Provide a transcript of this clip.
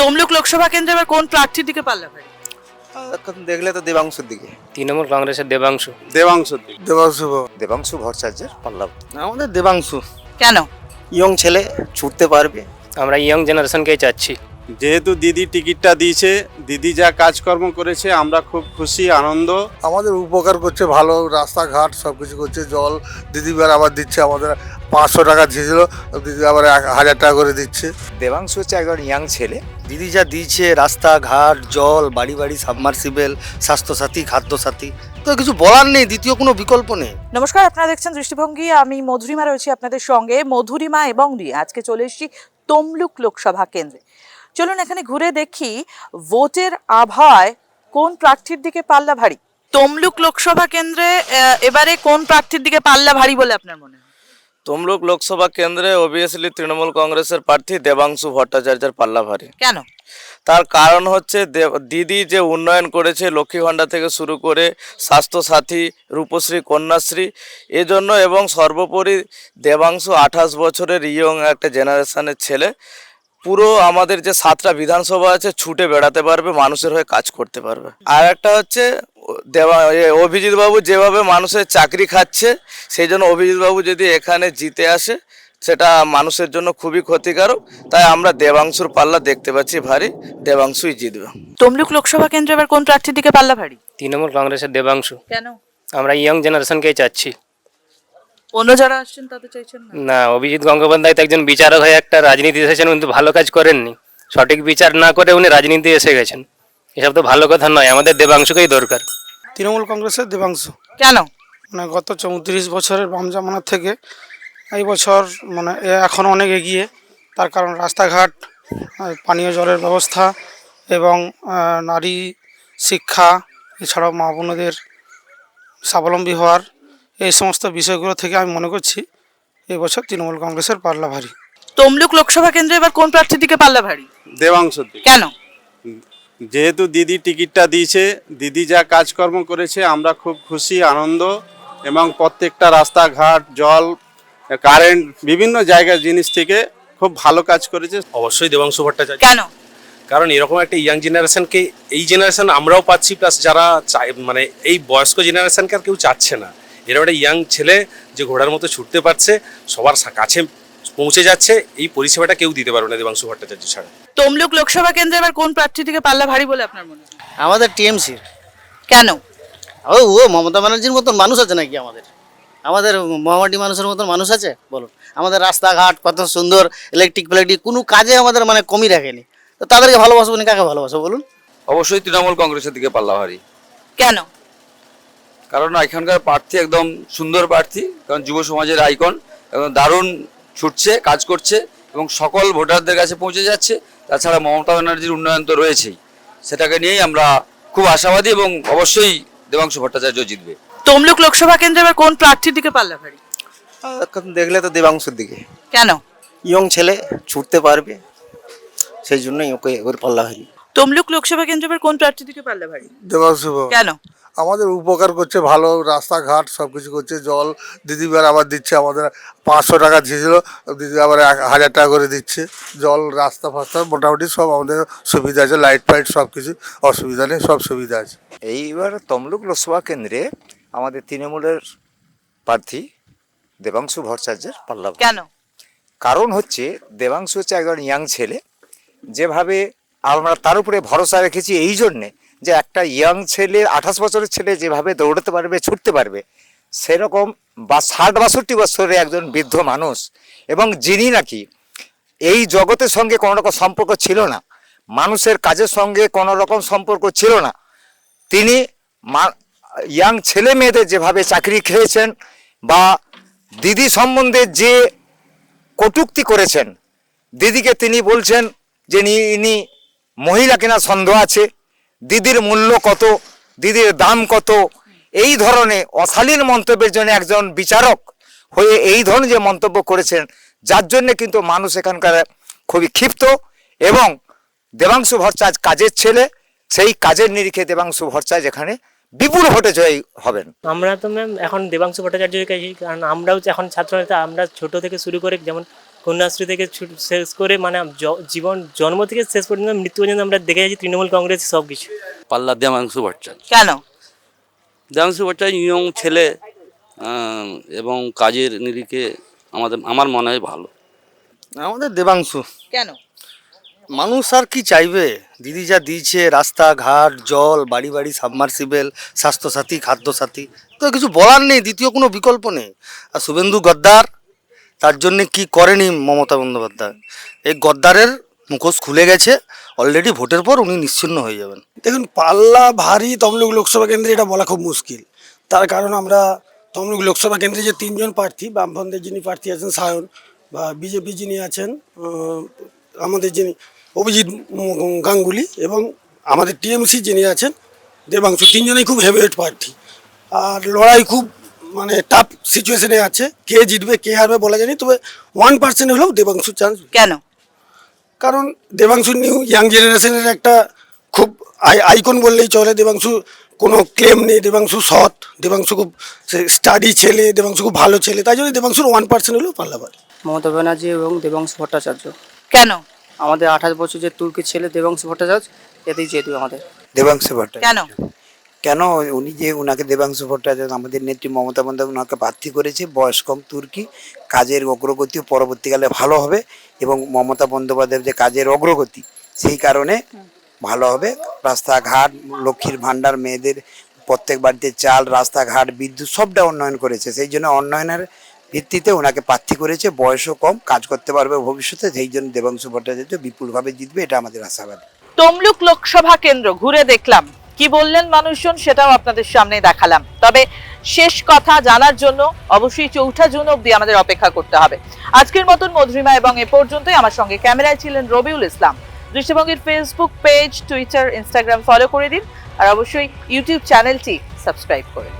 তমলুক লোকসভা কেন্দ্রে এবার কোন প্রার্থীর দিকে পাল্লা ভাই এখন দেখলে তো দেবাংশুর দিকে। তৃণমূল কংগ্রেসের দেবাংশু। দেবাংশুর দিকে। দেবাংশু দেবাংশু ভট্টাচার্যের পাল্লাভ আমাদের দেবাংশু। কেন? ইয়ং ছেলে ছুটতে পারবে। আমরা ইয়ং জেনারেশনকেই চাচ্ছি। যেহেতু দিদি টিকিটটা দিয়েছে দিদি যা কাজকর্ম করেছে আমরা খুব খুশি আনন্দ। আমাদের উপকার করছে ভালো রাস্তাঘাট সব কিছু করছে জল। দিদিবার আবার দিচ্ছে আমাদের পাঁচশো টাকা দিয়েছিল দিদি আবার এক হাজার টাকা করে দিচ্ছে। দেবাংশ হচ্ছে একজন ইয়াং ছেলে। দিদি যা দিয়েছে রাস্তাঘাট জল বাড়ি বাড়ি সাবমার্সিবেল স্বাস্থ্যসাথী খাদ্যসাথী তো কিছু বলার নেই দ্বিতীয় কোনো বিকল্প নেই। নমস্কার আপনারা দেখছেন দৃষ্টিভঙ্গি। আমি মধুরিমা রয়েছি আপনাদের সঙ্গে। মধুরিমা এবং রিয়া আজকে চলে এসেছি তমলুক লোকসভা কেন্দ্রে। চলুন এখানে ঘুরে দেখি ভোটের আবহাওয়ায় কোন প্রার্থীর দিকে পাল্লা ভারী? তমলুক লোকসভা কেন্দ্রে এবারে কোন প্রার্থীর দিকে পাল্লা ভারী বলে আপনার মনে হয়? তমলুক লোকসভা কেন্দ্রে অবভিয়াসলি তৃণমূল কংগ্রেসের প্রার্থী দেবাংশু ভট্টাচার্যের পাল্লা ভারী। কেন? তার কারণ হচ্ছে দেব- দিদি যে উন্নয়ন করেছে লক্ষ্মী ভাণ্ডার থেকে শুরু করে স্বাস্থ্যসাথী রূপশ্রী কন্যাশ্রী এজন্য এবং সর্বোপরি দেবাংশু আঠাশ বছরের ইয়ং একটা জেনারেশনের ছেলে। পুরো আমাদের যে সাতটা বিধানসভা আছে ছুটে বেড়াতে পারবে মানুষের হয়ে কাজ করতে পারবে। আর একটা হচ্ছে দেবা অভিজিৎ বাবু যেভাবে মানুষের চাকরি খাচ্ছে সেই জন্য অভিজিৎ বাবু যদি এখানে জিতে আসে সেটা মানুষের জন্য খুবই ক্ষতিকারক। তাই আমরা দেবাংশুর পাল্লা দেখতে পাচ্ছি ভারী দেবাংশুই জিতবে। তমলুক লোকসভা কেন্দ্রে এবার কোন প্রার্থীর দিকে পাল্লা ভারী? তৃণমূল কংগ্রেসের দেবাংশু। কেন? আমরা ইয়ং জেনারেশনকেই চাচ্ছি। অন্য যারা আসছেন তাদের চাইছেন না? না অভিজিৎ গঙ্গোপাধ্যায় তো একজন বিচারক হয়ে একটা রাজনীতি এসেছেন কিন্তু ভালো কাজ করেননি। সঠিক বিচার না করে উনি রাজনীতি এসে গেছেন। এসব তো ভালো কথা নয় আমাদের দেবাংশুকেই দরকার। তৃণমূল কংগ্রেসের দেবাংশু। কেন? মানে গত চৌত্রিশ বছরের বাম জামানার থেকে এই বছর মানে এ এখন অনেক এগিয়ে। তার কারণ রাস্তাঘাট পানীয় জলের ব্যবস্থা এবং নারী শিক্ষা এছাড়াও মা বোনদের স্বাবলম্বী হওয়ার এই সমস্ত বিষয়গুলো থেকে আমি মনে করছি এই বছর তৃণমূল কংগ্রেসের পাল্লা ভারী তমলুক লোকসভা কেন্দ্রে এবার কোন প্রার্থীর দিকে পাল্লা ভারী দেবাংশুর দিকে। কেন? যেহেতু দিদি টিকিটটা দিয়েছে দিদি যা কাজকর্ম করেছে আমরা খুব খুশি আনন্দ এবং প্রত্যেকটা রাস্তাঘাট জল কারেন্ট বিভিন্ন জায়গার জিনিস থেকে খুব ভালো কাজ করেছে। অবশ্যই দেবাংশু ভট্টাচার্য। কেন? কারণ এরকম একটা ইয়াং জেনারেশনকে এই জেনারেশন আমরাও পাচ্ছি প্লাস যারা মানে এই বয়স্ক জেনারেশনকে আর কেউ চাচ্ছে না। এরকম একটা ইয়াং ছেলে যে ঘোড়ার মতো ছুটতে পারছে সবার সা- কাছে পৌঁছে যাচ্ছে এই পরিষেবাটা কেউ দিতে পারবে না দেবাংশু ভট্টাচার্য ছাড়া। তমলুক লোকসভা কেন্দ্রে এবার কোন প্রার্থীর দিকে পাল্লা ভারী বলে আপনার মনে হয়? আমাদের টিএমসি। কেন? ও ও মমতা ব্যানার্জির মতন মানুষ আছে নাকি আমাদের? আমাদের মহামাটি মানুষের মতন মানুষ আছে? বলুন। আমাদের রাস্তাঘাট কত সুন্দর ইলেকট্রিক ফেলেকট্রিক কোনো কাজে আমাদের মানে কমই রাখেনি। তো তাদেরকে ভালোবাসবো না কাকে ভালোবাসো বলুন? অবশ্যই তৃণমূল কংগ্রেসের দিকে পাল্লা ভারী। কেন? কারণ এখানকার প্রার্থী একদম সুন্দর প্রার্থী কারণ যুব সমাজের আইকন এবং দারুণ ছুটছে কাজ করছে এবং সকল ভোটারদের কাছে পৌঁছে যাচ্ছে। তাছাড়া মমতা ব্যানার্জির উন্নয়ন তো রয়েছেই। সেটাকে নিয়েই আমরা খুব আশাবাদী এবং অবশ্যই দেবাংশু ভট্টাচার্য জিতবে। তমলুক লোকসভা কেন্দ্রে এবার কোন প্রার্থীর দিকে পাল্লা ভারী এখন দেখলে তো দেবাংশুর দিকে। কেন? ইয়ং ছেলে ছুটতে পারবে সেই জন্যই ওকে ওর পাল্লা হয়নি তমলুক লোকসভা কেন্দ্রে এবার কোন প্রার্থীর দিকে পাল্লা ভারী দেবাংশু কেন? আমাদের উপকার করছে ভালো রাস্তাঘাট সব কিছু করছে জল দিদিবার আবার দিচ্ছে আমাদের পাঁচশো টাকা দিয়েছিল দিদি আবার এক হাজার টাকা করে দিচ্ছে জল রাস্তা ফাস্তা মোটামুটি সব আমাদের সুবিধা আছে লাইট ফাইট সব কিছু অসুবিধা নেই সব সুবিধা আছে এইবার তমলুক লোকসভা কেন্দ্রে আমাদের তৃণমূলের প্রার্থী দেবাংশু ভট্টাচার্যের পাল্লা। কেন কারণ হচ্ছে দেবাংশু হচ্ছে একজন ইয়াং ছেলে যেভাবে আমরা তার উপরে ভরসা রেখেছি এই জন্যে যে একটা ইয়াং ছেলে আঠাশ বছরের ছেলে যেভাবে দৌড়তে পারবে, ছুটতে পারবে, সেরকম বা ষাট বাষট্টি বছরের একজন বৃদ্ধ মানুষ এবং যিনি নাকি এই জগতের সঙ্গে কোনো রকম সম্পর্ক ছিল না, মানুষের কাজের সঙ্গে কোনো রকম সম্পর্ক ছিল না, তিনি ইয়াং ছেলে মেয়েদের যেভাবে চাকরি খেয়েছেন বা দিদি সম্বন্ধে যে কটূক্তি করেছেন, দিদিকে তিনি বলছেন যে ইনি মহিলা কিনা সন্দেহ আছে দিদির মূল্য কত? দিদির দাম কত? এই ধরনের অশালীন মন্তব্যের জন্য একজন বিচারক হয়ে এই ধরনের যে মন্তব্য করেছেন, যার জন্য কিন্তু মানুষ এখানকার খুবই ক্ষিপ্ত এবং দেবাংশু ভট্টাচার্য কাজের ছেলে, সেই কাজের নিরিখে দেবাংশু ভট্টাচার্য এখানে বিপুল ভোটে জয়ী হবেন। আমরা তো ম্যাম এখন দেবাংশু ভট্টাচার্যের কাছে কারণ আমরাও এখন ছাত্র নেতা, আমরা ছোট থেকে শুরু করে যেমন কন্যাশ্রী থেকে ছুট- শেষ করে মানে জীবন জন্ম থেকে শেষ পর্যন্ত মৃত্যু পর্যন্ত আমরা দেখে যাচ্ছি তৃণমূল কংগ্রেস সব কিছু পাল্লা দেবাংশু ভট্টাচার্য। কেন? দেবাংশু ভট্টাচার্য ইয়ং ছেলে এবং কাজের নিরিখে আমাদের আমার মনে হয় ভালো। আমাদের দেবাংশু। কেন? মানুষ আর কি চাইবে? দিদি যা দিয়েছে রাস্তাঘাট জল বাড়ি বাড়ি সাবমার্সিবেল স্বাস্থ্যসাথী খাদ্যসাথী তো কিছু বলার নেই দ্বিতীয় কোনো বিকল্প নেই। আর শুভেন্দু গদ্দার তার জন্যে কি করেনি মমতা বন্দ্যোপাধ্যায়? এই গদ্দারের মুখোশ খুলে গেছে অলরেডি ভোটের পর উনি নিশ্চিন্ন হয়ে যাবেন। দেখুন, পাল্লা, ভারী তমলুক লোকসভা কেন্দ্রে এটা বলা খুব মুশকিল। তার কারণ আমরা তমলুক লোকসভা কেন্দ্রে যে তিনজন প্রার্থী বামফ্রন্টের যিনি প্রার্থী আছেন সায়ন বা বিজেপি যিনি আছেন আমাদের যিনি অভিজিৎ গাঙ্গুলি এবং আমাদের টিএমসি যিনি আছেন, দেবাংশু, তিনজনেই খুব হেভিওয়েট প্রার্থী। আর লড়াই খুব মানে টাফ সিচুয়েশনে আছে। কে জিতবে কে হারবে বলা যায়নি তবে ওয়ান পার্সেন্ট হলেও দেবাংশু চান্স কেন? কারণ দেবাংশু নিউ ইয়াং জেনারেশনের একটা খুব আই- আইকন বললেই চলে। দেবাংশু কোনো ক্লেম নেই দেবাংশু সৎ। দেবাংশু খুব স্টাডি ছেলে দেবাংশু খুব ভালো ছেলে। তাই জন্য দেবাংশুর ওয়ান পার্সেন্ট হলেও পাল্লা পারে মমতা ব্যানার্জি এবং দেবাংশু ভট্টাচার্য। কেন? আমাদের আঠাশ বছর যে তুর্কি ছেলে দেবাংশু ভট্টাচার্য এতেই যেহেতু আমাদের। দেবাংশু ভট্টাচার্য। কেন? কেন উনি যে ওনাকে দেবাংশু ভট্টাচার্য, আমাদের নেত্রী মমতা বন্দ্যোপাধ্যায় ওনাকে প্রার্থী করেছে, বয়স কম তুর্কি, কাজের অগ্রগতিও পরবর্তীকালে ভালো হবে এবং মমতা বন্দ্যোপাধ্যায়ের যে কাজের অগ্রগতি, সেই কারণে ভালো হবে। রাস্তাঘাট, লক্ষ্মীর ভাণ্ডার, মেয়েদের প্রত্যেক বাড়িতে চাল, রাস্তাঘাট, বিদ্যুৎ সবটা উন্নয়ন করেছে। সেই জন্য উন্নয়নের ভিত্তিতে ওনাকে প্রার্থী করেছে, বয়সও কম, কাজ করতে পারবে ভবিষ্যতে, সেই জন্য দেবাংশু ভট্টাচার্য বিপুলভাবে জিতবে, এটা আমাদের আশাবাদ। তমলুক লোকসভা কেন্দ্র, ঘুরে দেখলাম। কি বললেন মানুষজন সেটাও আপনাদের সামনে দেখালাম। তবে শেষ কথা জানার জন্য অবশ্যই চৌঠা জুন অব্দি আমাদের অপেক্ষা করতে হবে। আজকের মতন মধুরিমা এবং এ পর্যন্তই আমার সঙ্গে ক্যামেরায় ছিলেন রবিউল ইসলাম। দৃষ্টিভঙ্গির Facebook page Twitter Instagram follow করে দিন। আর অবশ্যই ইউটিউব চ্যানেলটি সাবস্ক্রাইব করে